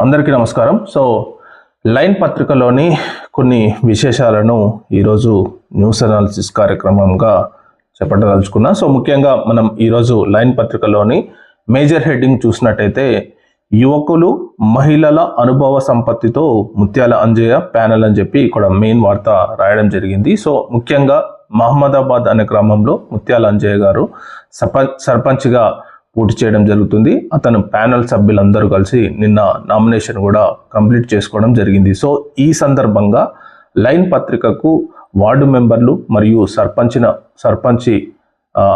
అందరికీ నమస్కారం. So line పత్రికలోని కొన్ని విశేషాలను ఈరోజు న్యూస్ అనాలిసిస్ కార్యక్రమంగా చెప్పదలుచుకున్నా. సో ముఖ్యంగా మనం ఈరోజు లైన్ పత్రికలోని మేజర్ హెడ్డింగ్ చూసినట్టయితే యువకులు మహిళల అనుభవ సంపత్తితో ముత్యాల అంజయ్య ప్యానెల్ అని చెప్పి ఇక్కడ మెయిన్ వార్త రాయడం జరిగింది. సో ముఖ్యంగా మహమ్మదాబాద్ అనే గ్రామంలో ముత్యాల అంజయ్య గారు సర్పంచ్ సర్పంచ్గా పోటీ చేయడం జరుగుతుంది. అతను ప్యానెల్ సభ్యులందరూ కలిసి నిన్న నామినేషన్ కూడా కంప్లీట్ చేసుకోవడం జరిగింది. సో ఈ సందర్భంగా లైన్ పత్రికకు వార్డు మెంబర్లు మరియు సర్పంచిన సర్పంచి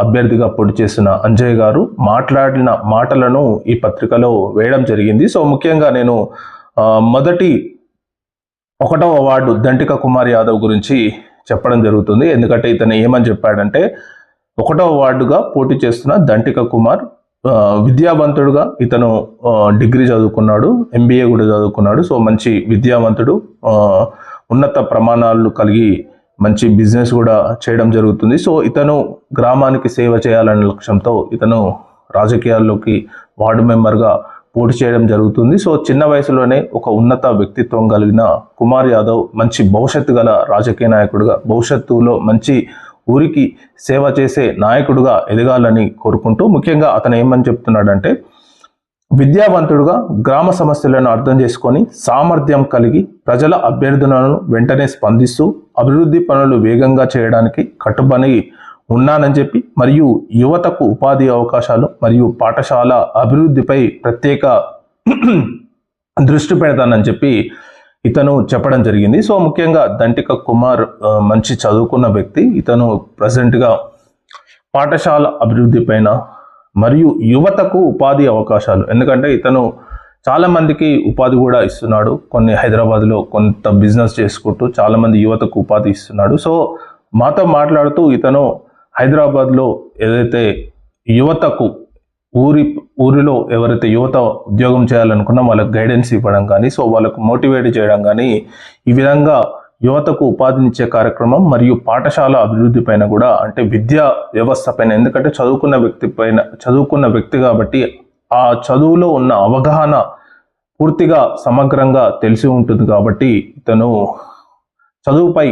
అభ్యర్థిగా పోటీ చేసిన అంజయ్ గారు మాట్లాడిన మాటలను ఈ పత్రికలో వేయడం జరిగింది. సో ముఖ్యంగా నేను మొదటి ఒకటవ వార్డు దంటిక కుమార్ యాదవ్ గురించి చెప్పడం జరుగుతుంది. ఎందుకంటే ఇతను ఏమని చెప్పాడంటే ఒకటవ వార్డుగా పోటీ చేస్తున్న దంటిక కుమార్ విద్యావంతుడుగా ఇతను డిగ్రీ చదువుకున్నాడు ఎంబీఏ కూడా చదువుకున్నాడు. సో మంచి విద్యావంతుడు. ఉన్నత ప్రమాణాలు కలిగి మంచి బిజినెస్ కూడా చేయడం జరుగుతుంది. సో ఇతను గ్రామానికి సేవ చేయాలనే లక్ష్యంతో ఇతను రాజకీయాల్లోకి వార్డు మెంబర్గా పోటీ చేయడం జరుగుతుంది. సో చిన్న వయసులోనే ఒక ఉన్నత వ్యక్తిత్వం కలిగిన కుమార్ యాదవ్ మంచి భవిష్యత్తు గల రాజకీయ నాయకుడిగా భవిష్యత్తులో మంచి ఊరికి సేవ చేసే నాయకుడుగా ఎదగాలని కోరుకుంటూ ముఖ్యంగా అతను ఏమని చెప్తున్నాడంటే విద్యావంతుడుగా గ్రామ సమస్యలను అర్థం చేసుకొని సామర్థ్యం కలిగి ప్రజల అభ్యర్థనలను వెంటనే స్పందిస్తూ అభివృద్ధి పనులు వేగంగా చేయడానికి కట్టుబడి ఉన్నానని చెప్పి మరియు యువతకు ఉపాధి అవకాశాలు మరియు పాఠశాల అభివృద్ధిపై ప్రత్యేక దృష్టి పెడతానని చెప్పి ఇతను చెప్పడం జరిగింది. సో ముఖ్యంగా దంటిక కుమార్ మంచి చదువుకున్న వ్యక్తి. ఇతను ప్రజెంట్గా పాఠశాల అభివృద్ధి పైన మరియు యువతకు ఉపాధి అవకాశాలు. ఎందుకంటే ఇతను చాలామందికి ఉపాధి కూడా ఇస్తున్నాడు. కొన్ని హైదరాబాద్లో కొంత బిజినెస్ చేసుకుంటూ చాలామంది యువతకు ఉపాధి ఇస్తున్నాడు. సో మాతో మాట్లాడుతూ ఇతను హైదరాబాద్లో ఏదైతే యువతకు ఊరి ఊరిలో ఎవరైతే యువత ఉద్యోగం చేయాలనుకున్నా వాళ్ళకి గైడెన్స్ ఇవ్వడం కానీ సో వాళ్ళకు మోటివేట్ చేయడం కానీ ఈ విధంగా యువతకు ఉపాధినిచ్చే కార్యక్రమం మరియు పాఠశాల అభివృద్ధి పైన కూడా అంటే విద్యా వ్యవస్థ పైన ఎందుకంటే చదువుకున్న వ్యక్తి పైన చదువుకున్న వ్యక్తి కాబట్టి ఆ చదువులో ఉన్న అవగాహన పూర్తిగా సమగ్రంగా తెలిసి ఉంటుంది కాబట్టి ఇతను చదువుపై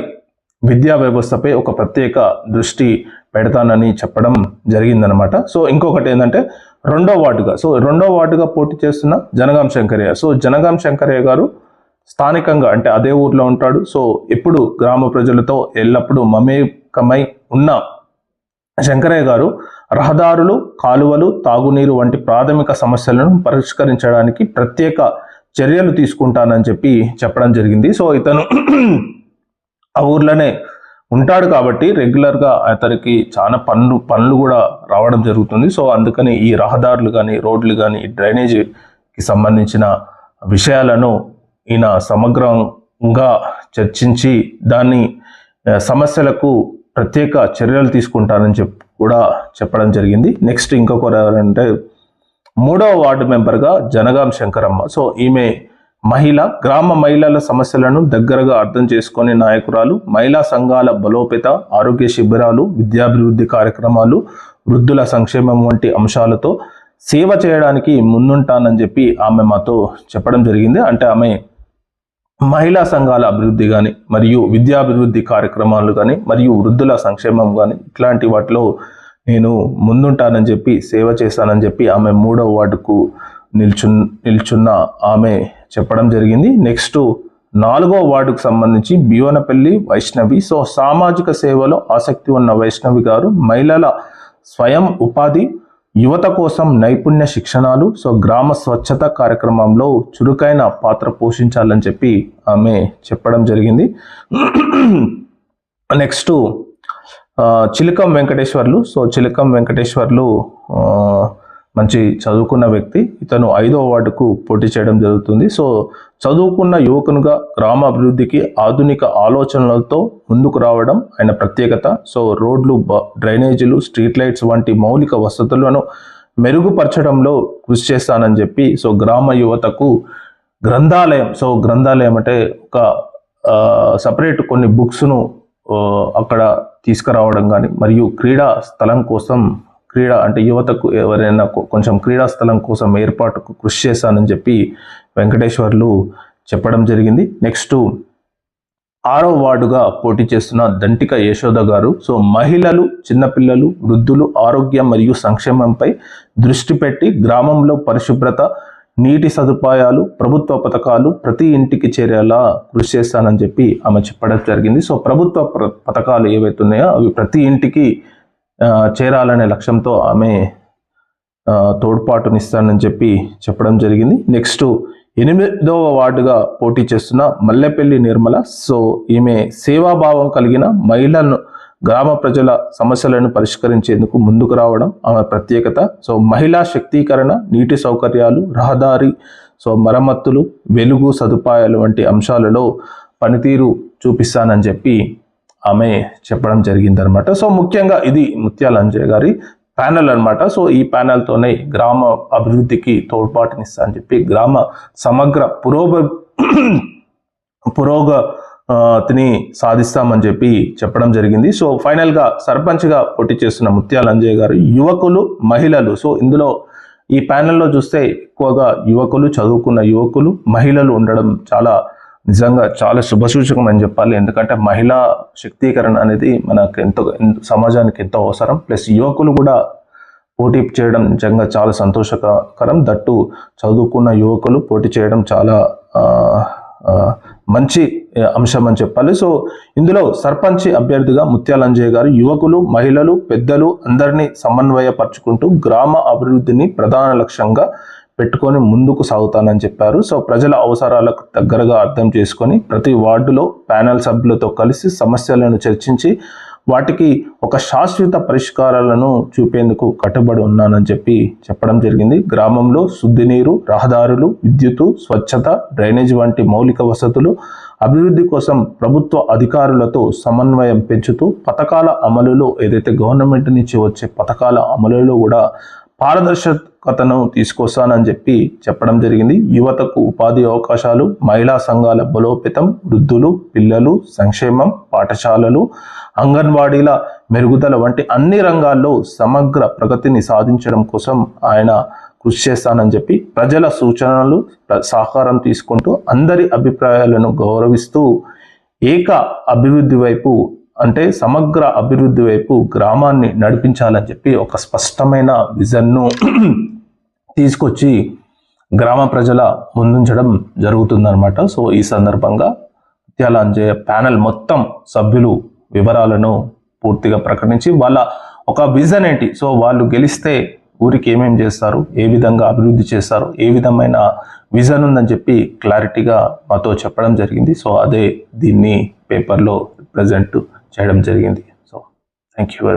విద్యా వ్యవస్థపై ఒక ప్రత్యేక దృష్టి పెడతానని చెప్పడం జరిగిందనమాట. సో ఇంకొకటి ఏంటంటే రెండో వార్డుగా. సో రెండో వార్డుగా పోటీ చేస్తున్న జనగాం శంకరయ్య. సో జనగాం శంకరయ్య గారు స్థానికంగా అంటే అదే ఊర్లో ఉంటాడు. సో ఎప్పుడు గ్రామ ప్రజలతో ఎల్లప్పుడూ మమేకమై ఉన్న శంకరయ్య గారు రహదారులు కాలువలు తాగునీరు వంటి ప్రాథమిక సమస్యలను పరిష్కరించడానికి ప్రత్యేక చర్యలు తీసుకుంటానని చెప్పి చెప్పడం జరిగింది. సో ఇతను ఆ ఊర్లోనే ఉంటాడు కాబట్టి రెగ్యులర్గా అతనికి చాలా పనులు పనులు కూడా రావడం జరుగుతుంది. సో అందుకని ఈ రహదారులు కానీ రోడ్లు కానీ డ్రైనేజీకి సంబంధించిన విషయాలను ఈయన సమగ్రంగా చర్చించి దాన్ని సమస్యలకు ప్రత్యేక చర్యలు తీసుకుంటానని చెప్పి కూడా చెప్పడం జరిగింది. నెక్స్ట్ ఇంకొకరు ఎవరంటే మూడవ వార్డు మెంబర్గా జనగాం శంకరమ్మ. సో ఈమె మహిళ గ్రామ మహిళల సమస్యలను దగ్గరగా అర్థం చేసుకునే నాయకురాలు మహిళా సంఘాల బలోపేత ఆరోగ్య శిబిరాలు విద్యాభివృద్ధి కార్యక్రమాలు వృద్ధుల సంక్షేమం వంటి అంశాలతో సేవ చేయడానికి ముందుంటానని చెప్పి ఆమె మాతో చెప్పడం జరిగింది. అంటే ఆమె మహిళా సంఘాల అభివృద్ధి కానీ మరియు విద్యాభివృద్ధి కార్యక్రమాలు కానీ మరియు వృద్ధుల సంక్షేమం కానీ ఇట్లాంటి వాటిలో నేను ముందుంటానని చెప్పి సేవ చేస్తానని చెప్పి ఆమె మూడవ వార్డుకు నిల్చు నిల్చున్న ఆమె చెప్పడం జరిగింది. నెక్స్ట్ నాలుగో వార్డుకు సంబంధించి బియోనపల్లి వైష్ణవి. సో సామాజిక సేవలో ఆసక్తి ఉన్న వైష్ణవి గారు మహిళల స్వయం ఉపాధి యువత కోసం నైపుణ్య శిక్షణాలు సో గ్రామ స్వచ్ఛత కార్యక్రమంలో చురుకైన పాత్ర పోషించాలని చెప్పి ఆమె చెప్పడం జరిగింది. నెక్స్ట్ చిలకం వెంకటేశ్వర్లు. సో చిలకం వెంకటేశ్వర్లు మంచి చదువుకున్న వ్యక్తి ఇతను ఐదో వార్డుకు పోటీ చేయడం జరుగుతుంది. సో చదువుకున్న యువకునుగా గ్రామ అభివృద్ధికి ఆధునిక ఆలోచనలతో ముందుకు రావడం ఆయన ప్రత్యేకత. సో రోడ్లు డ్రైనేజీలు స్ట్రీట్ లైట్స్ వంటి మౌలిక వసతులను మెరుగుపరచడంలో కృషి చేస్తానని చెప్పి సో గ్రామ యువతకు గ్రంథాలయం సో గ్రంథాలయం అంటే ఒక సపరేట్ కొన్ని బుక్స్ను అక్కడ తీసుకురావడం కానీ మరియు క్రీడా స్థలం కోసం క్రీడా అంటే యువతకు ఎవరైనా కొంచెం క్రీడా స్థలం కోసం ఏర్పాటుకు కృషి చేశానని చెప్పి వెంకటేశ్వర్లు చెప్పడం జరిగింది. నెక్స్ట్ ఆరో వార్డుగా పోటీ చేస్తున్న దంటిక యశోద గారు. సో మహిళలు చిన్నపిల్లలు వృద్ధులు ఆరోగ్యం మరియు సంక్షేమంపై దృష్టి పెట్టి గ్రామంలో పరిశుభ్రత నీటి సదుపాయాలు ప్రభుత్వ పథకాలు ప్రతి ఇంటికి చేరేలా కృషి చేస్తానని చెప్పి ఆమె చెప్పడం జరిగింది. సో ప్రభుత్వ పథకాలు ఏవైతే ఉన్నాయో అవి ప్రతి ఇంటికి చేరాలనే లక్ష్యంతో ఆమె తోడ్పాటునిస్తానని చెప్పి చెప్పడం జరిగింది. నెక్స్ట్ ఎనిమిదవ వార్డుగా పోటీ చేస్తున్న మల్లెపల్లి నిర్మల సో ఈమె సేవాభావం కలిగిన మహిళలను గ్రామ ప్రజల సమస్యలను పరిష్కరించేందుకు ముందుకు రావడం ఆమె ప్రత్యేకత. సో మహిళా శక్తీకరణ నీటి సౌకర్యాలు రహదారి సో మరమ్మతులు వెలుగు సదుపాయాలు వంటి అంశాలలో పనితీరు చూపిస్తానని చెప్పి ఆమె చెప్పడం జరిగింది అనమాట సో ముఖ్యంగా ఇది ముత్యాల అంజయ్ గారి ప్యానెల్ అనమాట సో ఈ ప్యానెల్తోనే గ్రామ అభివృద్ధికి తోడ్పాటునిస్తా అని చెప్పి గ్రామ సమగ్ర పురోగ పురోగ తిని సాధిస్తామని చెప్పి చెప్పడం జరిగింది. సో ఫైనల్గా సర్పంచ్గా పోటీ చేస్తున్న ముత్యాల అంజయ్ గారు యువకులు మహిళలు. సో ఇందులో ఈ ప్యానెల్లో చూస్తే ఎక్కువగా యువకులు చదువుకున్న యువకులు మహిళలు ఉండడం చాలా నిజంగా చాలా శుభసూచకం అని చెప్పాలి. ఎందుకంటే మహిళా శక్తీకరణ అనేది మనకు ఎంతో సమాజానికి ఎంతో అవసరం. ప్లస్ యువకులు కూడా పోటీ చేయడం నిజంగా చాలా సంతోషకరం. దట్టు చదువుకున్న యువకులు పోటీ చేయడం చాలా మంచి అంశం అని చెప్పాలి. సో ఇందులో సర్పంచ్ అభ్యర్థిగా ముత్యాలంజయ్ గారు యువకులు మహిళలు పెద్దలు అందరినీ సమన్వయపరుచుకుంటూ గ్రామ అభివృద్ధిని ప్రధాన లక్ష్యంగా పెట్టుకొని ముందుకు సాగుతానని చెప్పారు. సో ప్రజల అవసరాలకు దగ్గరగా అర్థం చేసుకొని ప్రతి వార్డులో ప్యానెల్ సభ్యులతో కలిసి సమస్యలను చర్చించి వాటికి ఒక శాశ్వత పరిష్కారాలను చూపేందుకు కట్టుబడి ఉన్నానని చెప్పి చెప్పడం జరిగింది. గ్రామంలో శుద్ధి నీరు రహదారులు విద్యుత్తు స్వచ్ఛత డ్రైనేజ్ వంటి మౌలిక వసతులు అభివృద్ధి కోసం ప్రభుత్వ అధికారులతో సమన్వయం పెంచుతూ పథకాల అమలులో ఏదైతే గవర్నమెంట్ నుంచి వచ్చే పథకాల అమలులో కూడా పారదర్శకతను తీసుకొస్తానని చెప్పి చెప్పడం జరిగింది. యువతకు ఉపాధి అవకాశాలు మహిళా సంఘాల బలోపేతం వృద్ధులు పిల్లలు సంక్షేమం పాఠశాలలు అంగన్వాడీల మెరుగుదల వంటి అన్ని రంగాల్లో సమగ్ర ప్రగతిని సాధించడం కోసం ఆయన కృషి చేస్తానని చెప్పి ప్రజల సూచనలు సహకారం తీసుకుంటూ అందరి అభిప్రాయాలను గౌరవిస్తూ ఏక అభివృద్ధి వైపు అంటే సమగ్ర అభివృద్ధి వైపు గ్రామాన్ని నడిపించాలని చెప్పి ఒక స్పష్టమైన విజన్ను తీసుకొచ్చి గ్రామ ప్రజల ముందుంచడం జరుగుతుందన్నమాట. సో ఈ సందర్భంగా ముత్యాల ప్యానెల్ మొత్తం సభ్యులు వివరాలను పూర్తిగా ప్రకటించి వాళ్ళ ఒక విజన్ ఏంటి? సో వాళ్ళు గెలిస్తే ఊరికి ఏమేం చేస్తారు? ఏ విధంగా అభివృద్ధి చేస్తారు? ఏ విధమైన విజన్ ఉందని చెప్పి క్లారిటీగా మాతో చెప్పడం జరిగింది. సో అదే దీన్ని పేపర్లో ప్రజెంట్ చేయడం జరిగింది. So thank you very